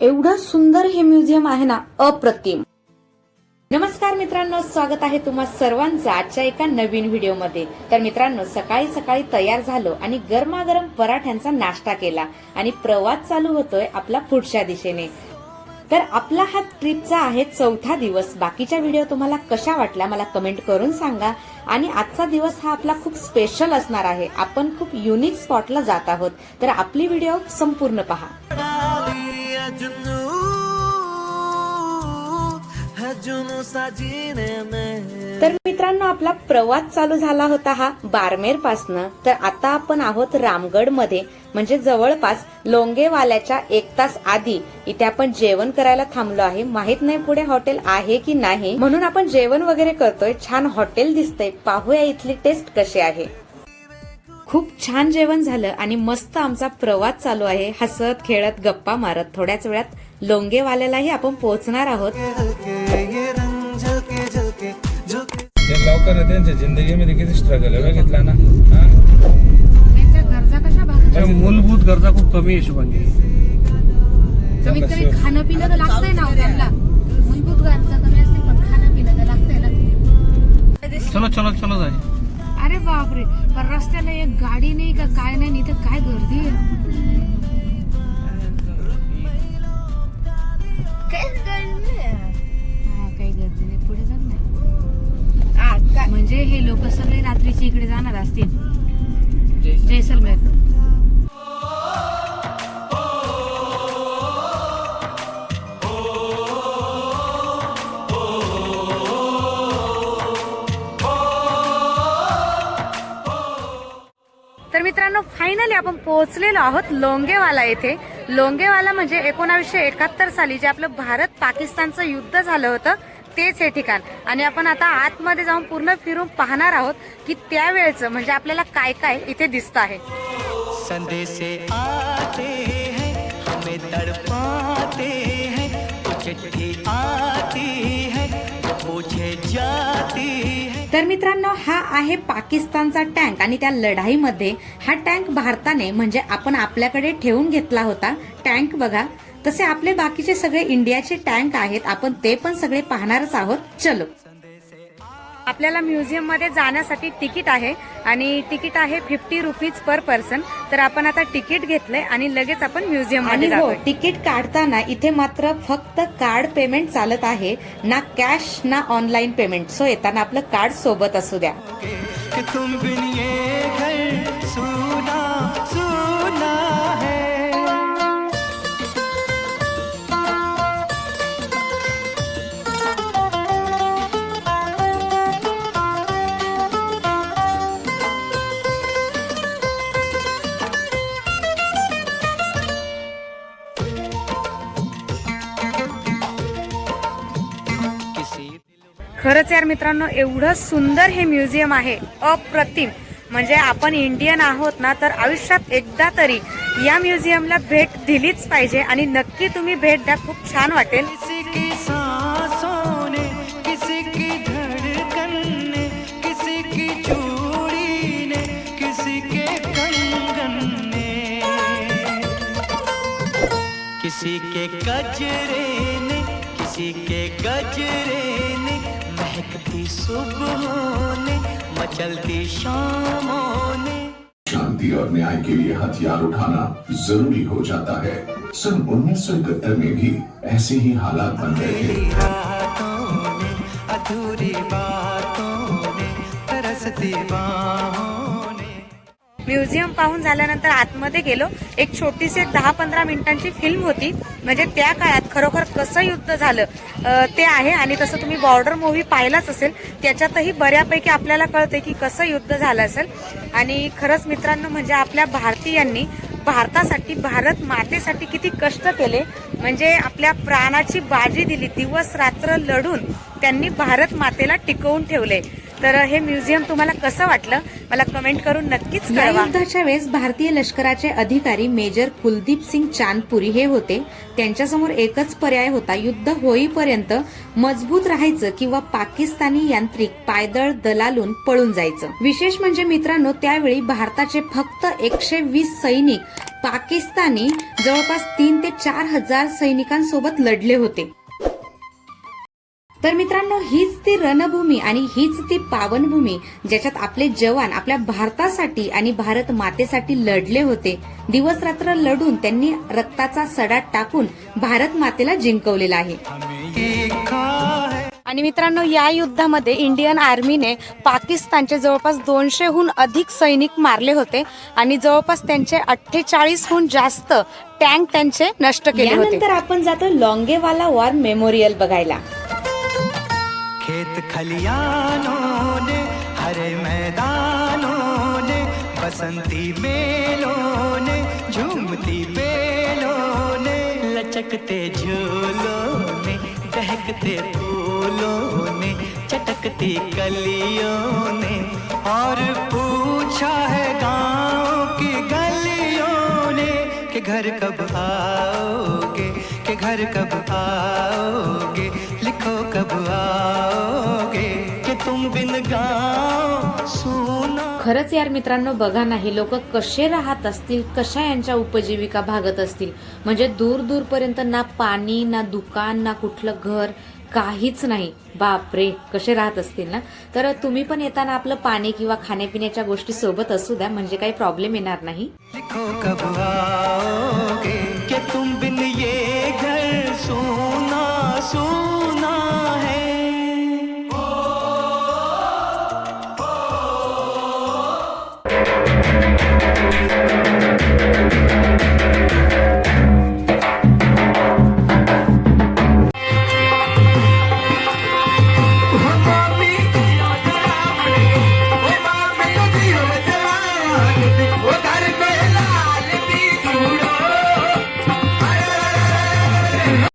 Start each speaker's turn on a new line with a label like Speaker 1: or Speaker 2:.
Speaker 1: एवढं सुंदर हे म्युझियम आहे ना अप्रतिम. नमस्कार मित्रांनो स्वागत आहे तुम्हा सर्वांचं आजच्या एका नवीन व्हिडिओमध्ये. तर मित्रांनो सकाळी सकाळी तयार झालो आणि गरमागरम पराठ्यांचा नाश्ता केला आणि प्रवास चालू होतोय आपला पुढच्या दिशेने. तर आपला हा ट्रिपचा आहे चौथा दिवस. बाकीच्या व्हिडिओ तुम्हाला कशा वाटल्या मला कमेंट करून सांगा. आणि आजचा दिवस हा आपला खूप स्पेशल असणार आहे. आपण खूप युनिक स्पॉटला जात आहोत. तर आपली व्हिडिओ संपूर्ण पहा. तर मित्रांनो आपला प्रवास चालू झाला होता हा बारमेर पासनं. तर आता आपण आहोत रामगडमध्ये म्हणजे जवळपास लोंगेवाल्याच्या एक तास आधी इथे आपण जेवण करायला थांबलो आहे. माहीत नाही पुढे हॉटेल आहे की नाही. म्हणून आपण जेवण वगैरे करतोय. छान हॉटेल दिसतंय. पाहूया इथली टेस्ट कशी आहे. खूप छान जेवण झालं आणि मस्त आमचा प्रवास चालू आहे. हसत खेळत गप्पा मारत. थोड्याच वेळात लोंगेवाल्यालाही आपण पोहोचणार आहोत.
Speaker 2: लोकांना त्यांच्या जिंदगीमध्ये किती स्ट्रगल आहे बघितला ना.
Speaker 3: गरजा कशा
Speaker 4: त्या मूलभूत गरजा खूप कमी आहे शुभांगी
Speaker 3: कमीत कमी खाणं पिणं तर लागतंय ना त्यांना मूलभूत गरजा कमी असतील पण खाणं पिणं तर लागतंय ना.
Speaker 4: चलो चलो चलो जाय
Speaker 3: अरे बापरे पण रस्त्याला एक गाडी नाही का? काय नाही इथं काय गर्दी आहे? हा, काही गर्दी नाही पुढे जात नाही. म्हणजे हे लोक सगळे रात्रीचे इकडे जाणार असतील. जैसलमेर. आपण पोहोचलेलो आहोत लोंगेवाला येथे. लोंगेवाला म्हणजे एकोणावीसशे एकाहत्तर साली जे आपलं भारत पाकिस्तानचं युद्ध झालं होतं तेच हे ठिकाण. आणि आपण आता आतमध्ये जाऊन पूर्ण फिरून पाहणार आहोत की त्यावेळचं म्हणजे आपल्याला काय काय इथे दिसतं आहे.
Speaker 5: संदेशे आते हैं हमें तड़पाते हैं चिट्ठी आती है
Speaker 1: तर मित्रांनो हा आहे पाकिस्तानचा टँक आणि त्या लढाईमध्ये हा टँक भारताने म्हणजे आपण आपल्याकडे ठेवून घेतला होता टँक बघा. तसे आपले बाकीचे सगळे इंडियाचे टँक आहेत आपण ते पण सगळे पाहणारच आहोत. चलो. आपल्याला म्युझियममध्ये जाण्यासाठी तिकीट आहे आणि तिकीट आहे फिफ्टी रुपीज पर पर्सन. तर आपण आता तिकीट घेतलंय आणि लगेच आपण म्युझियममध्ये हो तिकीट काढताना इथे मात्र फक्त कार्ड पेमेंट चालत आहे ना कॅश ना ऑनलाईन पेमेंट. सो येताना आपलं कार्ड सोबत असू द्या.
Speaker 3: खरंच यार मित्रांनो एवढं सुंदर हे म्युझियम आहे अप्रतिम. म्हणजे आपण इंडियन आहोत ना तर आयुष्यात एकदा तरी या म्युझियमला भेट दिलीच पाहिजे आणि नक्की तुम्ही भेट द्या खूप छान वाटेल.
Speaker 5: किसी चूड़ी किसी के के गजरे ने किसी के गजरे ने महकती सुबहों ने मचलती शामों ने।
Speaker 6: शांति और न्याय के लिए हथियार उठाना ज़रूरी हो जाता है। सन उन्नीस सौ इकहत्तर में भी ऐसे ही हालात बन रहे थे।
Speaker 5: अधूरी बातों ने तरसती बाहों
Speaker 3: म्युझियम पाहून झाल्यानंतर आतमध्ये गेलो. एक छोटीशी दहा पंधरा मिनिटांची फिल्म होती. म्हणजे त्या काळात खरोखर कसं युद्ध झालं ते आहे. आणि तसं तुम्ही बॉर्डर मूव्ही पाहिलाच असेल त्याच्यातही बऱ्यापैकी आपल्याला कळते की कसं युद्ध झालं असेल. आणि खरंच मित्रांनो म्हणजे आपल्या भारतीयांनी भारतासाठी भारत मातेसाठी किती कष्ट केले. म्हणजे आपल्या प्राणाची बाजी दिली दिवस रात्र लढून त्यांनी भारत मातेला टिकवून ठेवले. तर हे म्युझियम तुम्हाला कसं वाटलं? मला कमेंट करून नक्कीच
Speaker 1: या युद्धाच्या वेळेस भारतीय लष्कराचे अधिकारी मेजर कुलदीप सिंग चांदपुरी हे होते. त्यांच्यासमोर एकच पर्याय होता. युद्ध होईपर्यंत मजबूत राहायचं किंवा पाकिस्तानी यांत्रिक पायदळ दलालून पळून जायचं. विशेष म्हणजे मित्रांनो त्यावेळी भारताचे फक्त एकशे वीस सैनिक पाकिस्तानी जवळपास तीन ते चार हजार सैनिकांसोबत लढले होते. तर मित्रांनो हीच ती रणभूमी आणि हीच ती पावनभूमी ज्याच्यात आपले जवान आपल्या भारतासाठी आणि भारत मातेसाठी लढले होते. दिवस रात्र लढून त्यांनी रक्ताचा सडा टाकून भारत मातेला जिंकवलेला आहे.
Speaker 3: आणि मित्रांनो या युद्धामध्ये इंडियन आर्मीने पाकिस्तानचे जवळपास दोनशेहून अधिक सैनिक मारले होते आणि जवळपास त्यांचे अठ्ठेचाळीसहून जास्त टँक त्यांचे नष्ट केले होते.
Speaker 1: यानंतर आपण जातो लॉंगेवाला वॉर मेमोरियल बघायला.
Speaker 5: खेत खलियानों ने, हरे मैदानों ने, बसंती मेलों ने, झूमती बेलों ने, लचकते झूलों ने, दहकते फूलों ने, चटकती कलियों ने, और पूछा है गाँव की गलियों ने कि घर कब आओगे, कि घर कब आओगे कब आओगे कि तुम बिन गाँव सुना?
Speaker 1: खरंच यार मित्रांनो बघा ना हे लोक कसे राहत असतील कशा यांच्या उपजीविका भागत असतील. म्हणजे दूर दूरपर्यंत ना पाणी ना दुकान ना कुठलं घर काहीच नाही. बापरे कसे राहत असतील ना? तर तुम्ही पण येताना आपलं पाणी किंवा खाण्यापिण्याच्या गोष्टी सोबत असू द्या म्हणजे काही प्रॉब्लेम येणार नाही.